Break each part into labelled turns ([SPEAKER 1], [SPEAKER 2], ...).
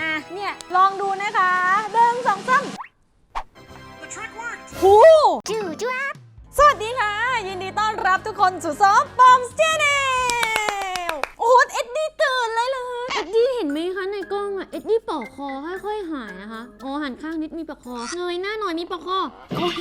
[SPEAKER 1] อะเนี่ยลองดูนะคะหนึ่งสองสาม
[SPEAKER 2] The trick worked!
[SPEAKER 1] หู
[SPEAKER 3] จูจ้า
[SPEAKER 1] สวัสดีค่ะ ยินดีต้อนรับทุกคนสู่ซอฟปอมสเจเนลโอ้โหเอ็ดดี้ตื่นเลยเลย
[SPEAKER 3] เอ็ดดี้เห็นไหมคะในกล้องอะเอ็ดดี้ปอกคอค่อยๆหายนะคะอ๋อหันข้างนิดมีปอกคอเงยหน้าหน่อยมีปอกคอโอ๊ย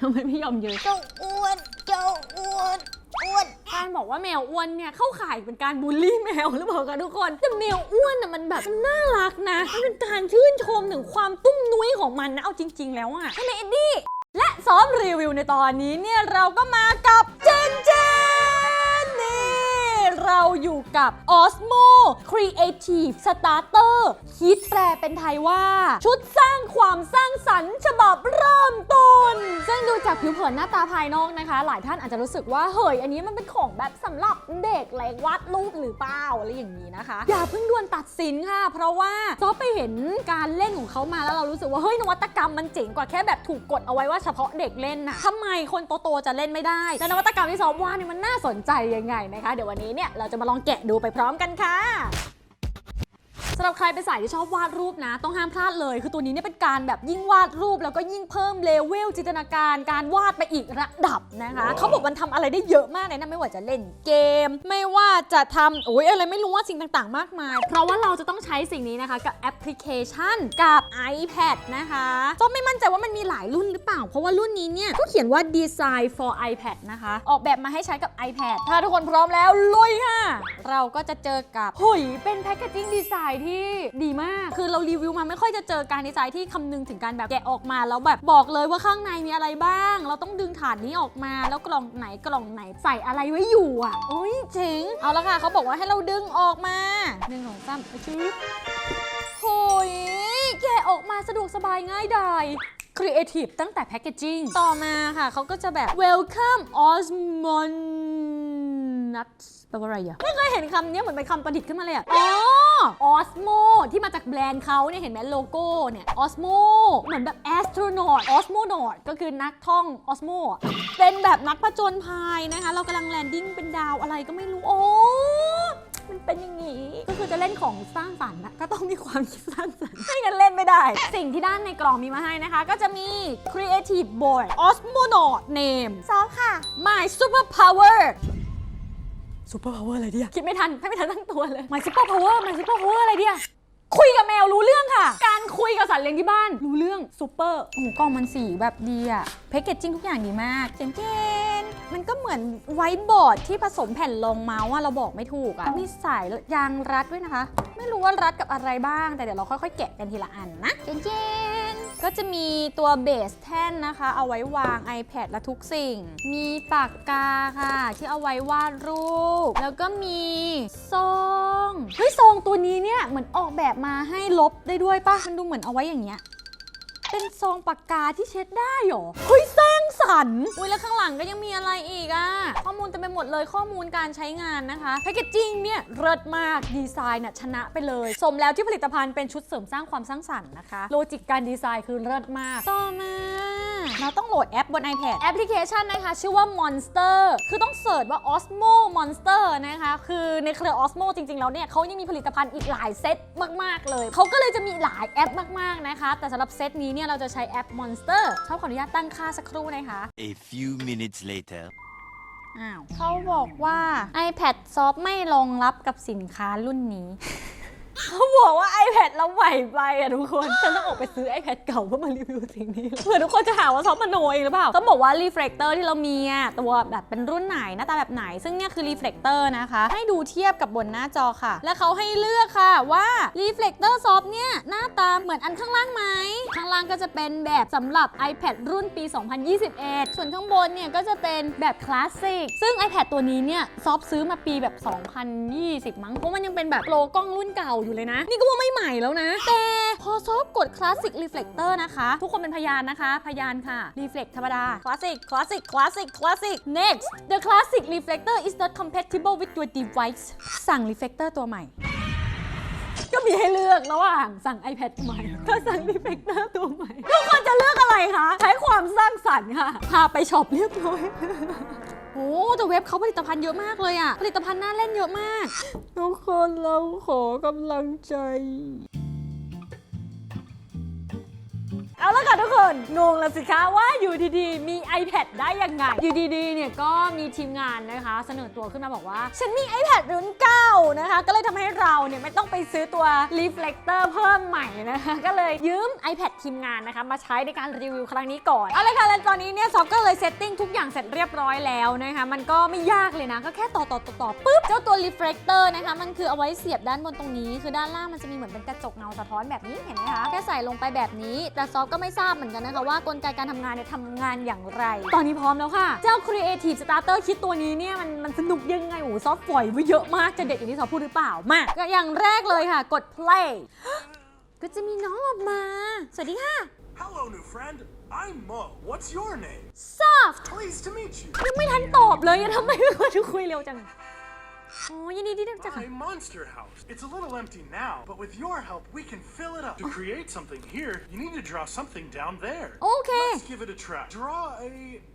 [SPEAKER 3] ทำไมไม่ยอมเยอะ
[SPEAKER 1] เจ้าอ้วนเจ้าอ้วน อ้วน การบอกว่าแมวอ้วนเนี่ยเข้าข่ายเป็นการบูลลี่แมวหรือเปล่าคะทุกคน แต่แมวอ้วนน่ะมันแบบมันน่ารักนะมันเป็นการชื่นชมถึงความตุ้มนุ้ยของมันนะเอาจริง ๆ แล้วอะใช่ไหมเอ็ดดี้และซ้อมรีวิวในตอนนี้เนี่ยเราก็มากับ อยู่กับ Osmo Creative Starter คิดแปลเป็นไทยว่า ชุดสร้างความสร้างสรรค์ ฉบับเริ่มต้น ซึ่งดูจากผิวเผินหน้าตาภายนอกนะคะ หลายท่านอาจจะรู้สึกว่า เฮ้ย อันนี้มันเป็นของแบบสำหรับเด็กแหลวาดรูปหรือเปล่าอะไรอย่างนี้นะคะ อย่าเพิ่งด่วนตัดสินค่ะ เพราะว่าซอไปเห็นการเล่นของเขามาแล้วเรารู้สึกว่าเฮ้ยนวัตกรรมมันเจ๋งกว่าแค่แบบถูกกดเอาไว้ว่าเฉพาะเด็กเล่นนะทำไมคนโตๆจะเล่นไม่ได้และนวัตกรรมที่ซอว่าเนี่ยมันน่าสนใจยังไงนะคะ เดี๋ยววันนี้เนี่ยเราจะมาลองแกะดูไปพร้อมกันค่ะ สำหรับใครเป็นสายที่ชอบวาดรูปนะ ต้องห้ามพลาดเลย คือตัวนี้เนี่ยเป็นการแบบยิ่งวาดรูป แล้วก็ยิ่งเพิ่มเลเวลจินตนาการการวาดไปอีกระดับนะคะเขาบอกมันทำอะไรได้เยอะมากเลยนะไม่ว่าจะเล่นเกม ไม่ว่าจะทำโอ้ยอะไรไม่รู้ว่าสิ่งต่างๆ มากมาย เพราะว่าเราจะต้องใช้สิ่งนี้นะคะกับแอปพลิเคชันกับ iPad นะคะก็ไม่มั่นใจว่ามันมีหลายรุ่นหรือเปล่า เพราะว่ารุ่นนี้เนี่ยเขาเขียนว่า Design for iPad นะคะ ออกแบบมาให้ใช้กับ iPad ถ้าทุกคนพร้อมแล้วลุยค่ะ เราก็จะเจอกับหุยเป็นแพคเกจิ้งดีไซน์ที่ดีมาก คือเรารีวิวมาไม่ค่อยจะเจอการดีไซน์ที่คำนึงถึงการแบบแกะออกมาแล้วแบบบอกเลยว่าข้างในมีอะไรบ้าง เราต้องดึงถาดนี้ออกมา แล้วกล่องไหนกล่องไหนใส่อะไรไว้อยู่อะโอ้ยเจ๋งเอาละค่ะเขาบอกว่าให้เราดึงออกมาหนึ่งสองสามชึบโหยแกะออกมาสะดวกสบายง่ายดายครีเอทีฟตั้งแต่แพคเกจิ้งต่อมาค่ะเขาก็จะแบบ welcome osman แปลว่าอะไรอะไม่เคยเห็นคำนี้เหมือนเป็นคำประดิษฐ์ขึ้นมาเลยอะอ๋อ osmo ที่มาจากแบรนด์เขาเนี่ยเห็นไหมโลโก้เนี่ย osmo เหมือนแบบ astronaut osmonaut ก็คือนักท่อง osmo อะเป็นแบบนักผจญภัยนะคะ เรากำลังแลนดิ้งเป็นดาวอะไรก็ไม่รู้โอ้มันเป็นอย่างนี้ ก็คือจะเล่นของสร้างสรรค์นะก็ต้องมีความคิดสร้างสรรค์ไม่งั้นเล่นไม่ได้ สิ่งที่ด้านในกล่องมีมาให้นะคะ ก็จะมี Creative Board Osmonaut Name
[SPEAKER 3] ซอฟค่ะ
[SPEAKER 1] My Super Power Super Power อร์อะไรเดียคิดไม่ทันไม่ทันตั้งตัวเลย My Super Power My Super Power อร์อะไรเดียคุยกับแมวรู้เรื่องค่ะ การคุยกับสัตว์เลี้ยงที่บ้านรู้เรื่องซูเปอร์โอ้โหกล่องมันสีแบบดีอะแพคเกจจิ้งทุกอย่างดีมากเจนเจนมันก็เหมือนไวท์บอร์ดที่ผสมแผ่นรองเมาส์อะเราบอกไม่ถูกอะมีสายยางรัดด้วยนะคะ ไม่รู้ว่ารัดกับอะไรบ้าง แต่เดี๋ยวเราค่อยๆ แกะกันทีละอันนะเจนเจน ก็จะมีตัวเบสแท่นนะคะ เอาไว้วาง iPad และทุกสิ่ง มีปากกาค่ะ ที่เอาไว้วาดรูป แล้วก็มีซองเฮ้ยซองตัวนี้เนี่ยเหมือนออกแบบมาให้ลบได้ด้วยป่ะมันดูเหมือนเอาไว้อย่างเงี้ย เป็นซองปากกาที่เช็ดได้เหรอเฮ้ยสร้างสรรค์อุ้ยแล้วข้างหลังก็ยังมีอะไรอีกอะข้อมูลเต็มไปหมดเลยข้อมูลการใช้งานนะคะแพคเกจจิ้งเนี่ยเลิศมากดีไซน์น่ะชนะไปเลย สมแล้วที่ผลิตภัณฑ์เป็นชุดเสริมสร้างความสร้างสรรค์นะคะโลจิกการดีไซน์คือเลิศมากต่อมา เราต้องโหลดแอปบน iPad แอปพลิเคชันนะคะ ชื่อว่า Monster คือต้องเสิร์ชว่า Osmo Monster นะคะ คือในเครือ Osmo จริง ๆ แล้วเนี่ยเขายังมีผลิตภัณฑ์อีกหลายเซตมาก ๆ เลย เขาก็เลยจะมีหลายแอปมาก ๆ นะคะ แต่สำหรับเซตนี้เนี่ยเราจะใช้แอป Monster ชอบขออนุญาตตั้งค่าสักครู่นะคะ
[SPEAKER 2] A few minutes later.
[SPEAKER 1] อ้าวเขาบอกว่า iPad Soft ไม่รองรับกับสินค้ารุ่นนี้ เขาบอกว่า iPad เราใหม่ไปอะทุกคนฉันต้องออกไปซื้อ iPad เก่าเพื่อมารีวิวสิ่งนี้เผื่อทุกคนจะหาว่าซอฟต์มโนเองหรือเปล่าต้องบอกว่า reflector ที่เรามีอะตัวแบบเป็นรุ่นไหนหน้าตาแบบไหน ซึ่งเนี่ยคือ reflector นะคะ ให้ดูเทียบกับบนหน้าจอค่ะ และเขาให้เลือกค่ะว่า reflector soft เนี่ยหน้าตาเหมือนอันข้างล่างไหมข้างล่างก็จะเป็นแบบสำหรับ iPad รุ่นปี 2021 ส่วนข้างบนเนี่ยก็จะเป็นแบบคลาสสิกซึ่ง iPad ตัวนี้เนี่ยซอฟซื้อมาปีแบบ 2020 มั้งเพราะมันยังเป็นแบบโปรกล้องรุ่นเก่าอยู่เลยนะ นี่ก็ว่าไม่ใหม่แล้วนะ แต่พอซอฟกด Classic Reflector นะคะ ทุกคนเป็นพยานนะคะ พยานค่ะ Reflect ธรรมดา Classic Classic Classic Classic Next the Classic Reflector is not compatible with your device สั่ง Reflector ตัวใหม่ก็มีให้เลือกระหว่างสั่ง iPad ใหม่ก็สั่ง Reflector ตัวใหม่ ทุกคนจะเลือกอะไรคะ ใช้ความสร้างสรรค์ค่ะ พาไปช็อปเรียบร้อย โอ้แต่เว็บเขาผลิตภัณฑ์เยอะมากเลยอะผลิตภัณฑ์น่าเล่นเยอะมาก ทุกคนเราขอกำลังใจ เอาละค่ะทุกคน งงแล้วสิคะว่าอยู่ดีๆ มี iPad ได้ยังไง อยู่ดีๆ เนี่ยก็มีทีมงานนะคะ เสนอตัวขึ้นมาบอกว่า ฉันมี iPad รุ่นเก่านะคะ ก็เลยทำให้เราเนี่ยไม่ต้องไปซื้อตัว reflector เพิ่มใหม่นะคะ ก็เลยยืม iPad ทีมงานนะคะ มาใช้ในการรีวิวครั้งนี้ก่อน เอาละค่ะ แล้วตอนนี้เนี่ยซอฟก็เลยเซตติ้งทุกอย่างเสร็จเรียบร้อยแล้วนะคะ มันก็ไม่ยากเลยนะ ก็แค่ต่อต่อต่อต่อปุ๊บ เจ้าตัว reflector นะคะ มันคือเอาไว้เสียบด้านบนตรงนี้ คือด้านล่างมันจะมีเหมือนเป็นกระจกเงาสะท้อนแบบนี้ เห็นไหมคะ แค่ใส่ลงไปแบบนี้ แต่ซอฟก็ไม่ทราบเหมือนกันนะคะ ว่ากลไกการทำงานเนี่ยทำงานอย่างไร ตอนนี้พร้อมแล้วค่ะ เจ้า creative starter คิดตัวนี้เนี่ยมันมันสนุกยังไงโอ้โหซอฟปล่อยไว้เยอะมากจะเด็ดอย่างที่ซอฟพูดหรือเปล่ามาก็อย่างแรกเลยค่ะ กด play ก็จะมีน้องออกมา สวัสดีค่ะ
[SPEAKER 2] Hello, new friend. I'm Mo. What's your name?
[SPEAKER 1] soft
[SPEAKER 2] Pleased to meet you.
[SPEAKER 1] ยังไม่ทันตอบเลยอะทำไมเป็นคนที่คุยเร็วจัง โอ้ยินดีที่ได้รู้จักค่ะ
[SPEAKER 2] My monster house. It's a little empty now, but with your help, we can fill it up. To create something here, you need to draw something down there.
[SPEAKER 1] โอเค
[SPEAKER 2] Let's give it a try. Draw a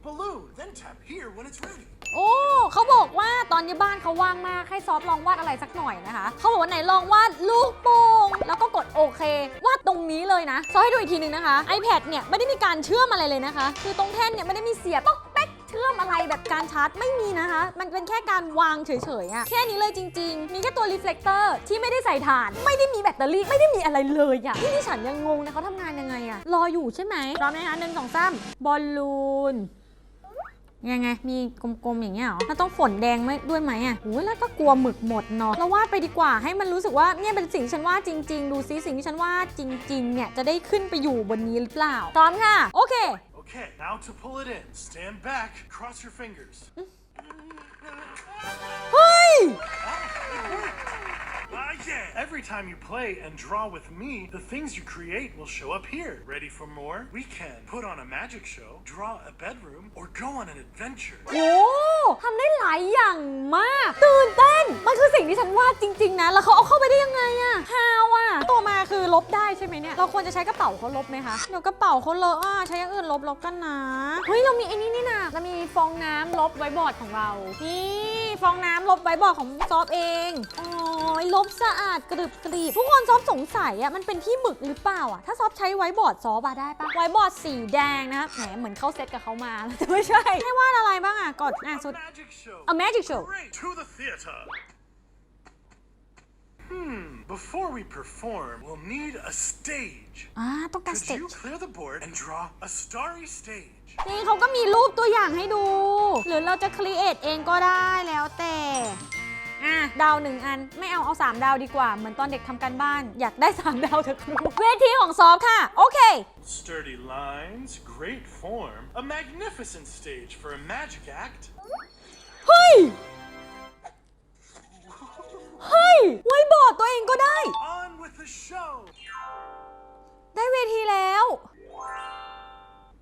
[SPEAKER 2] balloon, then tap here when it's ready.
[SPEAKER 1] โอ้เขาบอกว่าตอนนี้บ้านเขาว่างมากให้ซอฟลองวาดอะไรสักหน่อยนะคะ เขาบอกว่าไหนลองวาดลูกโป่งแล้วก็กดโอเควาดตรงนี้เลยนะ ซอฟให้ดูอีกทีหนึงนะคะ iPad เนี่ยไม่ได้มีการเชื่อมอะไรเลยนะคะ คือตรงแท่นเนี่ยไม่ได้มีเสียบป๊อกแป๊กเชื่อ มอะไรแบบการชาร์จไม่มีนะคะ มันเป็นแค่การวางเฉยๆอะแค่นี้เลยจริง ๆ มีแค่ตัวรีเฟล็กเตอร์ที่ไม่ได้ใส่ถ่าน ไม่ได้มีแบตเตอรี่ไม่ได้มีอะไรเลยอะที่ที่ฉันยังงงนะเขาทำงานยังไงอะรออยู่ใช่ไหมพร้อมไหมคะหนึ่งสองสามบอลลูนยังไง มีกลมๆ อย่างเงี้ยหรอแล้วต้องฝนแดงไหมด้วยไหมอะโอ้ยแล้วก็กลัวหมึกหมดเนาะเราวาดไปดีกว่าให้มันรู้สึกว่าเนี่ยเป็นสิ่งที่ฉันวาดจริง ๆ ดูซิสิ่งที่ฉันวาดจริง ๆ เนี่ยจะได้ขึ้นไปอยู่บนนี้หรือเปล่าพร้อมค่ะ โอเค
[SPEAKER 2] Okay, now to pull it in. Stand back, cross your fingers.
[SPEAKER 1] เฮ้ย
[SPEAKER 2] Ah, yeah! Every time you play and draw with me, the things you create will show up here. Ready for more? We can put on a magic show, draw a bedroom, or go on an adventure.
[SPEAKER 1] โอ้ทำได้หลายอย่างมาก ตื่นเต้น มันคือสิ่งที่ฉันวาดจริง ๆ นะ แล้วเขาเอาเข้าไปได้ยังไงอะฮาวอะตัวมาคือลบได้ใช่ไหมเนี่ย เราควรจะใช้กระเป๋าเขาลบไหมคะ เดี๋ยวกระเป๋าเขาเลอะอะใช้อย่างอื่นลบลบกันนะ เฮ้ย เรามีไอ้นี่นี่นะเรามีฟองน้ำลบไว้บอร์ดของเรา นี่ ฟองน้ำลบไว้บอร์ดของซอฟเองอ๋อลบสะอาดกรึบกรีบทุกคนซอฟสงสัยอะมันเป็นที่หมึกหรือเปล่าอะถ้าซอฟใช้ไว้บอร์ดซอฟอะได้ปะไว้บอร์ดสีแดงนะแหมเหมือนเข้าเซตกับเขามาแต่ไม่ใช่ให้วาดอะไรบ้างอะกดอะสุด
[SPEAKER 2] Magic show.
[SPEAKER 1] A magic show.
[SPEAKER 2] Great. To the theater. Hmm. Before we perform, we'll need a stage.
[SPEAKER 1] อ่าต้องการส
[SPEAKER 2] Could
[SPEAKER 1] เต็
[SPEAKER 2] you clear the board and draw a starry stage?
[SPEAKER 1] นี่เขาก็มีรูปตัวอย่างให้ดู หรือเราจะครีเอทเองก็ได้แล้วแต่ อะดาวหนึ่งอันไม่เอาเอา3ดาวดีกว่า เหมือนตอนเด็กทำการบ้าน อยากได้3ดาวเถอะครูเวทีของซอฟค่ะ โอเค
[SPEAKER 2] Sturdy lines, great form, a magnificent stage for a magic act.
[SPEAKER 1] เฮ้ย เฮ้ย ไว้บอร์ดตัวเองก็ได้
[SPEAKER 2] On with the show.
[SPEAKER 1] ได้เวทีแล้ว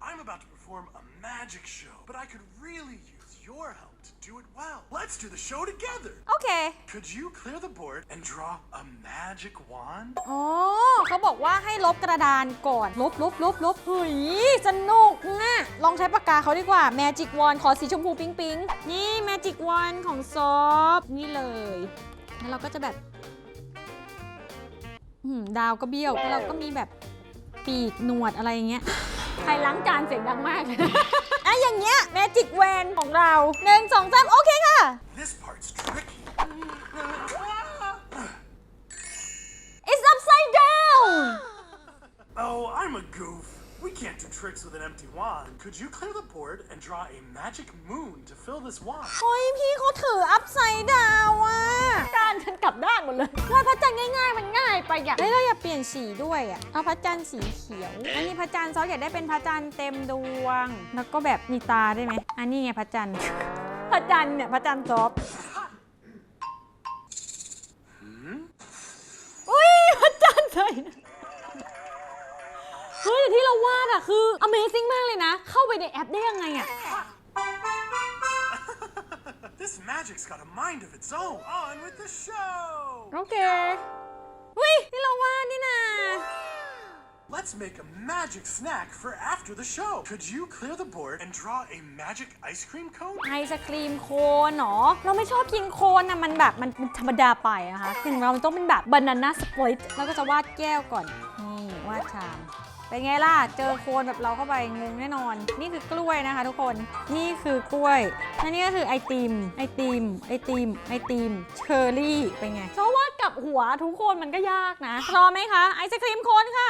[SPEAKER 2] I'm about to perform a magic show, but I could really use your help to do it well. Let's do the show together.
[SPEAKER 1] โอเค
[SPEAKER 2] Could you clear the board and draw a magic wand?
[SPEAKER 1] อ๋อเขาบอกว่าให้ลบกระดานก่อน ลบลบลบลบเฮ้ยสนุกนะลองใช้ปากกาเขาดีกว่า Magic Wand ขอสีชมพูปิ๊งปิ๊งนี่ Magic Wand ของซอฟนี่เลย แล้วเราก็จะแบบอืมดาวก็เบี้ยวแล้วเราก็มีแบบปีกหนวดอะไรอย่างเงี้ย ใครล้างจานเสียงดังมากเลย อะอย่างเงี้ย Magic Wand ของเราหนึ่งสองสามโอเคค่ะ
[SPEAKER 2] This part's tricky.
[SPEAKER 1] It's upside down
[SPEAKER 2] Oh, I'm a goof. We can't do tricks with an empty wand. Could you clear the board and draw a magic moon to fill this wand?
[SPEAKER 1] เฮ้ยพี่เขาถืออัพไซด์ดาวอะด้านฉันกลับด้านหมดเลยวาดพระจันทร์ง่ายๆ มันง่ายไปอะเฮ้ยเราอย่าเปลี่ยนสีด้วยอะเอาพระจันทร์สีเขียวอันนี้พระจันทร์ซอสอยากได้เป็นพระจันทร์เต็มดวง แล้วก็แบบมีตาได้ไหมอันนี้ไงพระจันทร์พระจันทร์เนี่ยพระจันทร์ซอฟอุ้ยพระจันทร์ใส่ เฮ้ยแต่ที่เราวาดอะคือ Amazing มากเลยนะ เข้าไปในแอปได้ยังไงอะ
[SPEAKER 2] this magic's got a mind of its own. On with the show.
[SPEAKER 1] โอเควิที่เราวาดนี่นะ
[SPEAKER 2] Let's make a magic snack for after the show. Could you clear the board and draw a magic ice cream cone?
[SPEAKER 1] ไอศครีมโคนเหรอ เราไม่ชอบกินโคนนะมันแบบมันมันธรรมดาไปอะคะอย่างเรามันต้องเป็นแบบบานาน่าสปลิตแล้วก็จะวาดแก้วก่อน นี่ วาดชาม เป็นไงล่ะ เจอโคนแบบเราเข้าไปงงแน่นอน นี่คือกล้วยนะคะทุกคน นี่คือกล้วยและนี่ก็คือไอติม ไอติม ไอติม ไอติม เชอร์รี่ เป็นไงเพราะว่ากับหัวทุกคนมันก็ยากนะ พร้อมไหมคะ ไอศครีมโคนค่ะ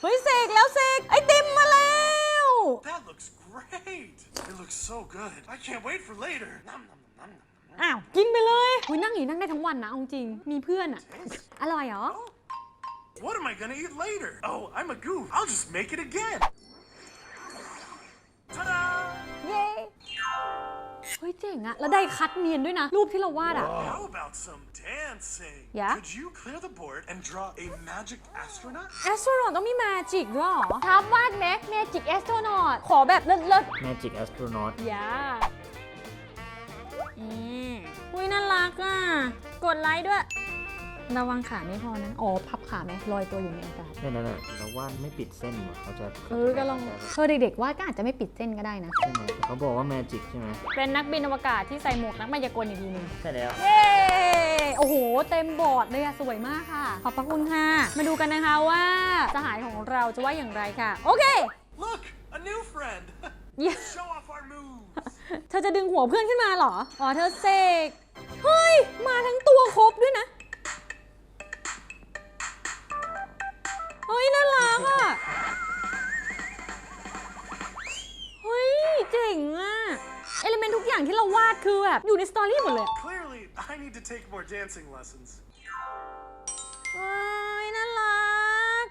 [SPEAKER 1] เฮ้ยเสกแล้วเสกไอติมมาแล้ว
[SPEAKER 2] That looks great. It looks so good. I can't wait for later. Nom, nom, nom, nom, nom.
[SPEAKER 1] อ้าว กินไปเลยอุยนั่งอย่างนี้นั่งได้ทั้งวันนะเอาจริง มีเพื่อนอะอร่อยเหรอ
[SPEAKER 2] What am I gonna eat later? Oh, I'm a goof. I'll just make it again. Ta-da!
[SPEAKER 1] เย้เฮ้ยเจ๋งอะแล้วได้คัดเนียนด้วยนะ รูปที่เราวาดอะ
[SPEAKER 2] How about some dancing?
[SPEAKER 1] Yeah?
[SPEAKER 2] Could you clear the board and draw a magic astronaut?
[SPEAKER 1] แอสโทรนอตต้องมีแมจิกด้วยเหรอทับวาดไหมแมจิกแอสโทรนอตขอแบบเลิศ
[SPEAKER 4] Magic Astronaut
[SPEAKER 1] ๆอย่าอืมอุ้ยน่ารักอะกดไลค์ด้วย ระวังขาไม่พอนะ อ๋อ พับขาไหมลอยตัวอยู่ในอากาศ
[SPEAKER 4] นั่นน่ะเราวาดไม่ปิดเส้นว่ะเขาจะ
[SPEAKER 1] เออก็ลองเธอเด็กๆวาดก็อาจจะไม่ปิดเส้นก็ได้นะ
[SPEAKER 4] ใช่ไหมเขาบอกว่า Magic ใช่ไหม
[SPEAKER 1] เป็นนักบินอวกาศที่ใส่หมวกนักมายากลอีกทีหนึง
[SPEAKER 4] ใช่แล้ว
[SPEAKER 1] เย้ โอ้โห เต็มบอร์ดเลยอะสวยมากค่ะ ขอบพระคุณค่ะ มาดูกันนะคะว่าสหายของเราจะว่าอย่างไรค่ะ โอเค
[SPEAKER 2] Look, a new friend.
[SPEAKER 1] Yes.
[SPEAKER 2] Show off our moves.
[SPEAKER 1] เธอจะดึงหัวเพื่อนขึ้นมาเหรอ อ๋อ เธอเสก เฮ้ย มาทั้งตัวครบด้วยนะ เฮ้ยน่ารักอะ เฮ้ยเจ๋งอะ เอลิเมนต์ทุกอย่างที่เราวาดคือแบบอยู่ในสตอรี่หมดเลยอะ
[SPEAKER 2] Clearly, I need to take more dancing lessons.
[SPEAKER 1] เฮ้ยน่ารัก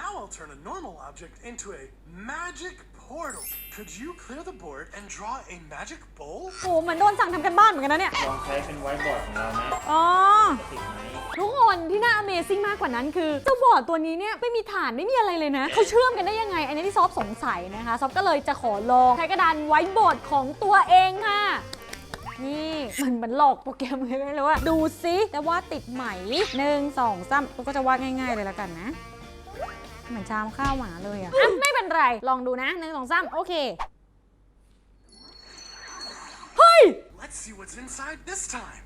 [SPEAKER 2] Now I'll turn a normal object into a magic portal. Could you clear the board and draw a magic bowl?
[SPEAKER 1] โอ้เหมือนโดนสั่งทำกันบ้านเหมือนกันนะเนี่ย
[SPEAKER 4] ลองใช้เป็นไวท์บอร์ดของเราไหม
[SPEAKER 1] อ๋อ
[SPEAKER 4] ติดไหม
[SPEAKER 1] ทุกคนที่น่า Amazing มากกว่านั้นคือเจ้าบอร์ดตัวนี้เนี่ยไม่มีฐานไม่มีอะไรเลยนะเขาเชื่อมกันได้ยังไง อันนี้ที่ซอฟสงสัยนะคะ ซอฟก็เลยจะขอลองใช้กระดานไว้บอร์ดของตัวเองค่ะ นี่มันเหมันหลอกโปรแกรมเลยไม่รู้ว่าดูซิจะวาดติดไหมหนึ่งสองสามก็จะวาดง่าย ๆ เลยแล้วกันนะ เหมือนชามข้าวหมาเลยอะอะไม่เป็นไร ลองดูนะหนึ่งสองสามโอเค เฮ้ย
[SPEAKER 2] Let's see what's inside this time.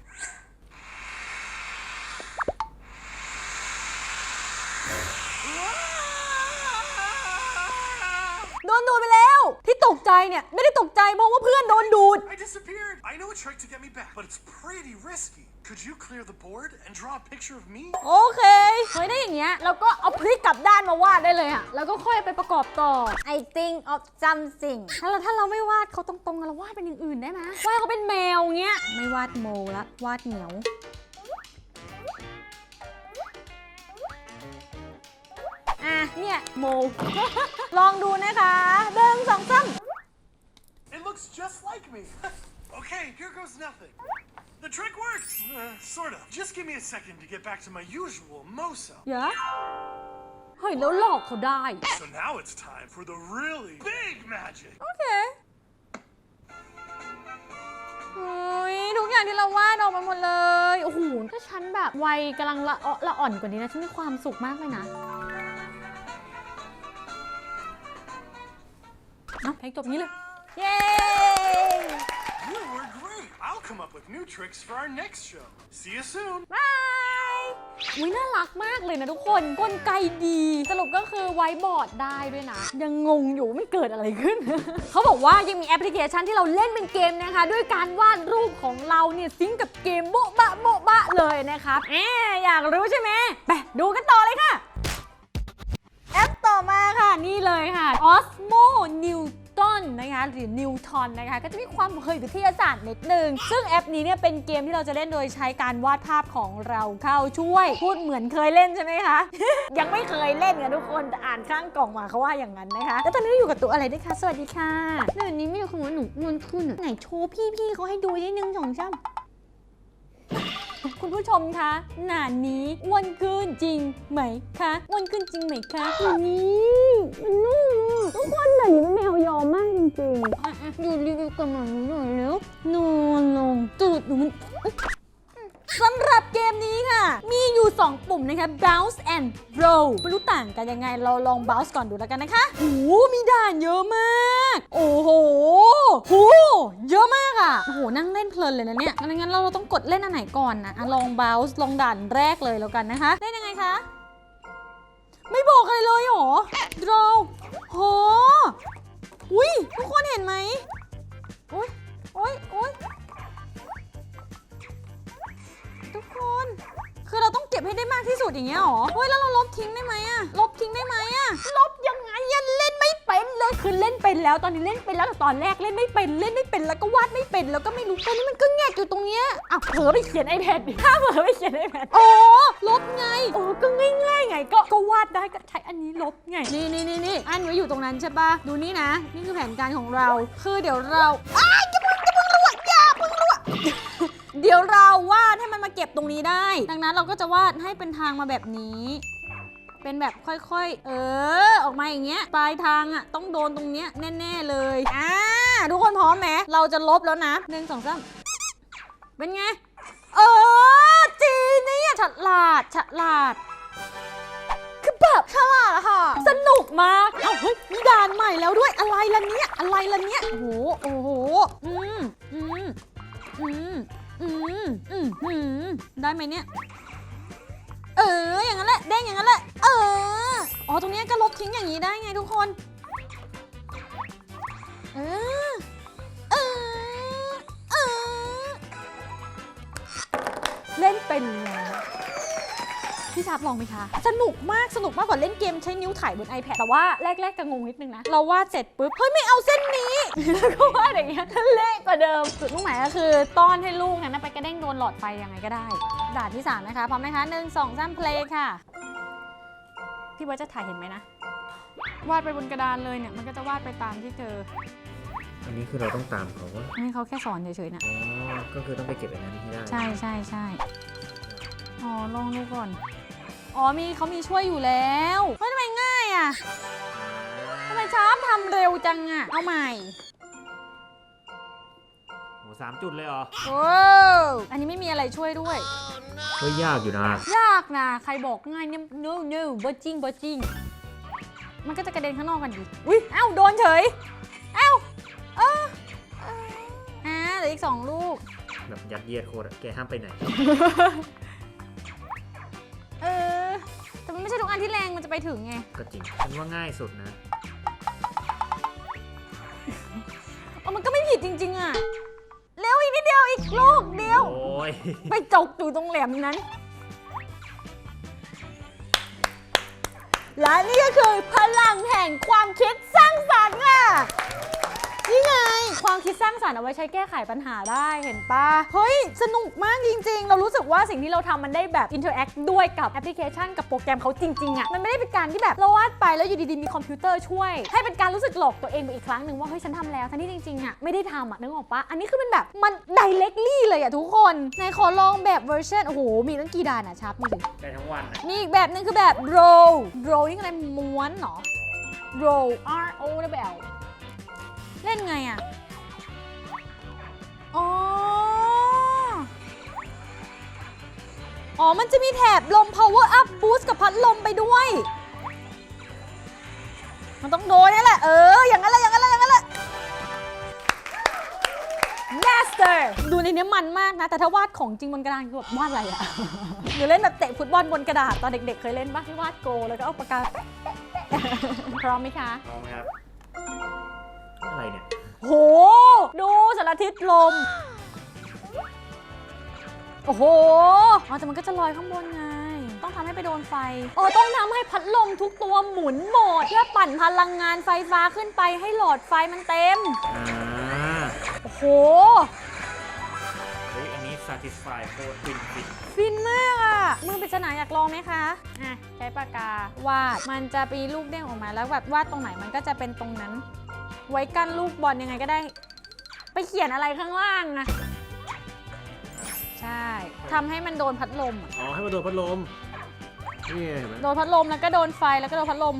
[SPEAKER 1] โดนดูดไปแล้ว ที่ตกใจเนี่ยไม่ได้ตกใจเพราะว่าเพื่อนโดนดูด
[SPEAKER 2] I disappeared. I know a trick to get me back, but it's pretty risky. Could you clear the board and draw a picture of me?
[SPEAKER 1] โอเคเฮ้ยได้อย่างเงี้ยเราก็เอาพลิกกลับด้านมาวาดได้เลยอะแล้วก็ค่อยไปประกอบต่อ I think of something ถ้าเราถ้าเราไม่วาดเขาตรงๆเราวาดเป็นอย่างอื่นได้ไหมวาดเขาเป็นแมวเงี้ยไม่วาดโมละวาดเหนียว อะเนี่ยโม ลองดูนะคะเดิงสองซ้
[SPEAKER 2] It looks just like me. okay, here goes nothing. The trick worked. Uh, sort of. Just give me a second to get back to my usual Moso. ำ
[SPEAKER 1] เยอะเฮ้ยแล้วหลอกเขาได้
[SPEAKER 2] So now it's time for the really big magic.
[SPEAKER 1] โอเคเฮ้ยทุกอย่างที่เราวาดออกมาหมดเลย โอ้โห ถ้าฉันแบบวัยกำลังละอ่อละอ่อนกว่านี้นะ ฉันมีความสุขมากเลยนะ เอ้าเพลงจบนี้เลย เย้
[SPEAKER 2] You were great. I'll come up with new tricks for our next show. See you soon.
[SPEAKER 1] บายอุ้ยน่ารักมากเลยนะทุกคน กลไกดี สรุปก็คือไว้บอร์ดได้ด้วยนะ ยังงงอยู่ว่ามันเกิดอะไรขึ้น เขาบอกว่ายังมีแอปพลิเคชันที่เราเล่นเป็นเกมนะคะ ด้วยการวาดรูปของเราเนี่ยซิงก์กับเกมโบ๊ะบะโบ๊ะบะเลยนะครับแอบอยากรู้ใช่ไหมไปดูกันต่อเลยค่ะ แอปต่อมาค่ะนี่เลยค่ะ Osmo Newton นะคะหรือนิวตันนะคะก็จะมีความเคยวิทยาศาสตร์นิดนึง ซึ่งแอปนี้เนี่ยเป็นเกมที่เราจะเล่นโดยใช้การวาดภาพของเราเข้าช่วย พูดเหมือนเคยเล่นใช่ไหมคะ ยังไม่เคยเล่นกันทุกคนอ่านข้างกล่องมาเขาว่าอย่างนั้นนะคะแล้วตอนนี้อยู่กับตัวอะไรด้วยคะสวัสดีค่ะเดี๋ยวนี้ไม่รู้ว่าหนูอ้วนขึ้นอะไหนโชว์พี่ๆเขาให้ดูนิดนึงสองช่ำ คุณผู้ชมคะหนานี้อ้วนขึ้นจริงไหมคะอ้วนขึ้นจริงไหมคะนี่มันนุ่มทุกคนหนานี้มันแมวยอมมากจริงๆอะๆดูรีวิวกับหมาหนูหน่อยแล้วนอนลงตูดหนูมัน สำหรับเกมนี้ค่ะ มี อยู่2ปุ่มนะคะ bounce and roll ไม่รู้ต่างกันยังไงเราลอง bounce ก่อนดูแล้วกันนะคะโอ้มีด่านเยอะมาก โอ้โหโหเยอะมากอะโอ้โหนั่งเล่นเพลินเลยนะเนี่ยงั้นเราเราต้องกดเล่นอันไหนก่อนนะอะลอง bounce ลองด่านแรกเลยแล้วกันนะคะเล่นยังไงคะไม่บอกอะไรเลยหรอ draw โหอุ้ยทุกคนเห็นไหมอุ้ยโอ้ยโอ้ยทุกคน คือเราต้องเก็บให้ได้มากที่สุดอย่างเงี้ยหรอเฮ้ยแล้วเราลบทิ้งได้ไหมอะลบทิ้งได้ไหมอะลบยังไงยันเล่นไม่เป็นเลยคือเล่นเป็นแล้วตอนนี้เล่นเป็นแล้วแต่ตอนแรกเล่นไม่เป็นเล่นไม่เป็นแล้วก็วาดไม่เป็นแล้วก็ไม่รู้ตอนนี้มันก็แงกอยู่ตรงเนี้ยอ้าวเผลอไปเขียน iPad ดิถ้าเผลอไปเขียน iPad โอ้ลบไงโอ้ก็ง่ายๆไงก็ก็วาดได้ก็ใช้อันนี้ลบไงนี่นี่นี่นี่อันไว้อยู่ตรงนั้นใช่ปะดูนี่นะ นี่คือแผนการของเรา คือเดี๋ยวเราอ้ายจะมึงจะมึงรัวอย่ามึงรัว เดี๋ยวเราวาดให้มันมาเก็บตรงนี้ได้ ดังนั้นเราก็จะวาดให้เป็นทางมาแบบนี้ เป็นแบบค่อยๆ เออ ออกมาอย่างเงี้ย ปลายทางอะต้องโดนตรงเนี้ยแน่ๆเลยอ่าทุกคนพร้อมไหมเราจะลบแล้วนะหนึ่งสองสามเป็นไง เออจีนี่ฉลาดฉลาดคือแบบฉลาดอะค่ะ สนุกมาก เอ้าเฮ้ยมีด่านใหม่แล้วด้วยอะไรล่ะเนี่ย อะไรล่ะเนี่ย โอ้โห โอ้โห อืม อืม อืม อืมอืมอืมได้ไหมเนี่ย เออ อย่างนั้นแหละเด้งอย่างนั้นแหละ เออ อ๋อ ตรงนี้ก็ลบทิ้งอย่างนี้ได้ไงทุกคน เออ เออ เออ เล่นเป็นแล้ว พี่ชาร์ปลองไหมคะ สนุกมากสนุกมากกว่าเล่นเกมใช้นิ้วถ่ายบน iPad แต่ว่าแรกๆจะงงนิดนึงนะ เราวาดเสร็จปุ๊บ เฮ้ย ไม่เอาเส้นนี้ แล้วก็วาดอย่างเงี้ยเละกว่าเดิมจุดมุ่งหมายก็คือต้อนให้ลูกนั้นนะไปกระเด้งโดนหลอดไฟยังไงก็ได้ด่านที่3นะคะพร้อมไหมคะหนึ่งสองสามเพลย์ค่ะ พี่เบิร์ตจะถ่ายเห็นไหมนะ วาดไปบนกระดานเลยเนี่ยมันก็จะวาดไปตามที่เจอ
[SPEAKER 4] อันนี้คือเราต้องตามเขาว่า
[SPEAKER 1] อันนี้เขาแค่สอนเฉยๆนะ
[SPEAKER 4] อ๋อก็คือต้องไปเก็บอันนั้นให้ได้
[SPEAKER 1] ใช่ใช่ใช่อ๋อลองดูก่อน อ๋อมีเขามีช่วยอยู่แล้วเฮ้ยทำไมง่ายอะทำไมช้าทำเร็วจังอะ เอาใหม่
[SPEAKER 4] โหสามจุดเลยเหรอ
[SPEAKER 1] โอ้อันนี้ไม่มีอะไรช่วยด้วย
[SPEAKER 4] เฮ้ยยากอยู่นะ
[SPEAKER 1] ยากนะใครบอกง่ายเนี่ย no no บ่จริงบ่จริง มันก็จะกระเด็นข้างนอกกันดิอุ้ยเอ้าโดนเฉย เอ้าเออเอออ่าเหลืออีกสองลูก
[SPEAKER 4] แบบยัดเยียดโคตรอะแกห้ามไปไหน
[SPEAKER 1] ทุกอันที่แรงมันจะไปถึงไง
[SPEAKER 4] ก็จริงฉันว่าง่ายสุดนะ
[SPEAKER 1] เออมันก็ไม่ผิดจริง ๆ อะ เร็วอีกนิดเดียวอีกลูกเดียว
[SPEAKER 4] โอ้ย
[SPEAKER 1] ไปจกอยู่ตรงแหลมนั้น และนี่ก็คือพลังแห่งความคิดสร้างสรรค์อะ นี่ไง ความคิดสร้างสรรค์เอาไว้ใช้แก้ไขปัญหาได้เห็นปะเฮ้ย สนุกมากจริง ๆ เรารู้สึกว่าสิ่งที่เราทำมันได้แบบอินเทอร์แอคด้วยกับแอปพลิเคชันกับโปรแกรมเขาจริงๆอะมันไม่ได้เป็นการที่แบบเราวาดไปแล้วอยู่ดีๆมีคอมพิวเตอร์ช่วย ให้เป็นการรู้สึกหลอกตัวเองไปอีกครั้งหนึ่งว่าเฮ้ยฉันทำแล้วทั้งที่จริงๆอะไม่ได้ทำอะนึกออกปะอันนี้คือเป็นแบบมัน directly เลยอะทุกคนในขอลองแบบเวอร์ชันโอ้โหมีตั้งกี่ด่านอะชับนี่ดิ
[SPEAKER 4] ได้ทั้งวันนะ
[SPEAKER 1] มีอีกแบบหนึงคือแบบ roll roll นี่คืออะไรม้วนเหรอ roll R O W L เล่นไงอะอ๋อ อ๋อ มันจะมีแถบลม power up boost กับพัดลมไปด้วย มันต้องโดนนี่แหละ เออ อย่างนั้นแหละ อย่างนั้นแหละ อย่างนั้นแหละ master ดูในนี้มันมากนะ แต่ถ้าวาดของจริงบนกระดานคือแบบวาดอะไรอะหรือเล่นแบบเตะฟุตบอลบนกระดาษตอนเด็กๆ เคยเล่นปะที่วาดโก แล้วก็เอาปากกาพร้อมไหมคะ
[SPEAKER 4] พร้อมครับ อะไรเนี่ย
[SPEAKER 1] โห ดูสารทิศลม โอ้โหอ๋อแต่มันก็จะลอยข้างบนไง ต้องทำให้ไปโดนไฟโอ้ต้องทำให้พัดลมทุกตัวหมุนหมด เพื่อปั่นพลังงานไฟฟ้าขึ้นไปให้หลอดไฟมันเต็ม
[SPEAKER 4] อ่า
[SPEAKER 1] โอ้โห
[SPEAKER 4] เฮ้ย อันนี้ satisfy โคตรฟินฟิน
[SPEAKER 1] ฟินมากอะมือปริศนาอยากลองไหมคะ อะ ใช้ปากกาวาด มันจะมีลูกเด้งออกมาแล้วแบบวาดตรงไหนมันก็จะเป็นตรงนั้น ไว้กั้นลูกบอลยังไงก็ได้ ไปเขียนอะไรข้างล่างอะใช่ทำให้มันโดนพัดลมอะ
[SPEAKER 4] อ๋อ ให้มาโดนพัดลม นี่ไงเห็นไหม
[SPEAKER 1] โดนพัดลมแล้วก็โดนไฟแล้วก็โดนพัดลม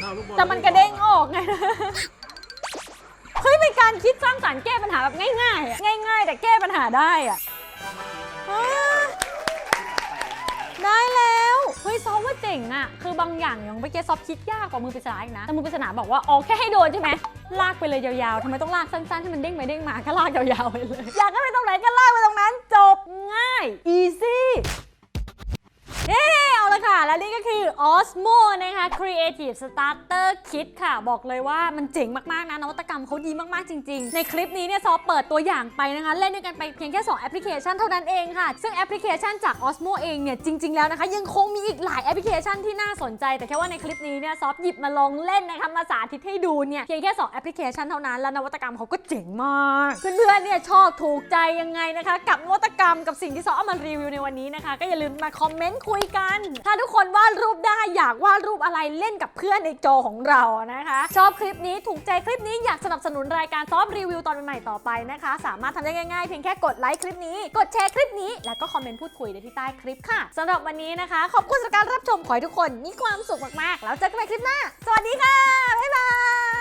[SPEAKER 4] เอาลูกบอล
[SPEAKER 1] แต่มันกระเด้งออกไง เฮ้ยเป็นการการคิดสร้างสรรค์แก้ปัญหาแบบง่ายๆอะง่าย ๆ แต่แก้ปัญหาได้อะอ่าได้แล้วเฮ้ย ซอฟว่าเจ๋งอะคือบางอย่างอย่างเมื่อกี้ซอฟคิดยากกว่ามือปริศนาอีกนะแต่มือปริศนาบอกว่าอ๋อแค่ให้โดนใช่ไหมลากไปเลยยาวๆทำไมต้องลากสั้นๆให้มันเด้งไปเด้งมาก็ลากยาวๆไปเลย อยากให้ไปตรงไหนก็ลากไปตรงนั้น จบง่าย easy Osmo นะคะ Creative Starter Kit ค่ะ บอกเลยว่ามันเจ๋งมาก ๆ นะ นวัตกรรมเขาดีมาก ๆ จริง ๆ ในคลิปนี้เนี่ยซอฟเปิดตัวอย่างไปนะคะ เล่นด้วยกันไปเพียงแค่ 2 แอปพลิเคชันเท่านั้นเองค่ะ ซึ่งแอปพลิเคชันจาก Osmo เองเนี่ย จริง ๆ แล้วนะคะ ยังคงมีอีกหลายแอปพลิเคชันที่น่าสนใจ แต่แค่ว่าในคลิปนี้เนี่ยซอฟหยิบมาลองเล่นนะคะมาสาธิตให้ดูเนี่ยเพียงแค่ 2 แอปพลิเคชันเท่านั้นแล้วนวัตกรรมเขาก็เจ๋งมากเพื่อนๆเนี่ยชอบถูกใจยังไงนะคะ กับนวัตกรรมกับสิ่งที่ซอฟเอามารีวิวในวันนี้นะคะก็อย่าลืมมาคอมเมนต์คุยกัน ถ้าทุกคนวาดรูปได้อยากวาดรูปอะไรเล่นกับเพื่อนในจอของเรานะคะ ชอบคลิปนี้ถูกใจคลิปนี้อยากสนับสนุนรายการซอฟรีวิวตอนใหม่ๆต่อไปนะคะ สามารถทำได้ง่ายๆ เพียงแค่กดไลค์คลิปนี้ กดแชร์คลิปนี้ แล้วก็คอมเมนต์พูดคุยได้ที่ใต้คลิปค่ะสำหรับวันนี้นะคะ ขอบคุณสำหรับการรับชมขอให้ทุกคนมีความสุขมากๆ แล้วเจอกันใหม่คลิปหน้า สวัสดีค่ะบ๊ายบาย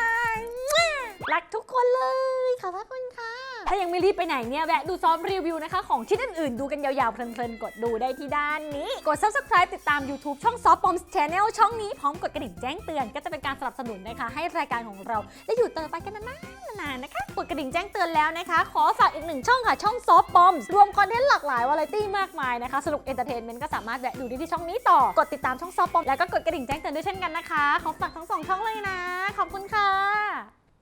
[SPEAKER 1] รักทุกคนเลย ขอบพระคุณค่ะ ถ้ายังไม่รีบไปไหนเนี่ย แวะดูซ้อมรีวิวนะคะ ของชิ้นอื่นๆ ดูกันยาวๆ เพลินๆ กดดูได้ที่ด้านนี้ กด subscribe ติดตาม YouTube ช่องซอฟปอมส์ช n แนลช่องนี้พร้อมกดกระดิ่งแจ้งเตือนก็จะเป็นการสนับสนุนนะคะ ให้รายการของเราได้อยู่ต่อไปกันนานๆนานๆนะคะกดกระดิ่งแจ้งเตือนแล้วนะคะ ขอฝากอีกหนึ่งช่องค่ะช่องซอฟปอมรวมคอนเทนต์หลากหลายวาไรตี้มากมายนะคะสนุกเอนเตอร์เทนเมนต์ก็สามารถแวะดูได้ที่ช่องนี้ต่อกดติดตามช่องซอฟปอมแล้วก็กดกระดิ่งแจ้งเตือนด้วยเช่นกันนะคะขอฝากทั้งสองช่องเลยนะ ขอบคุณค่ะ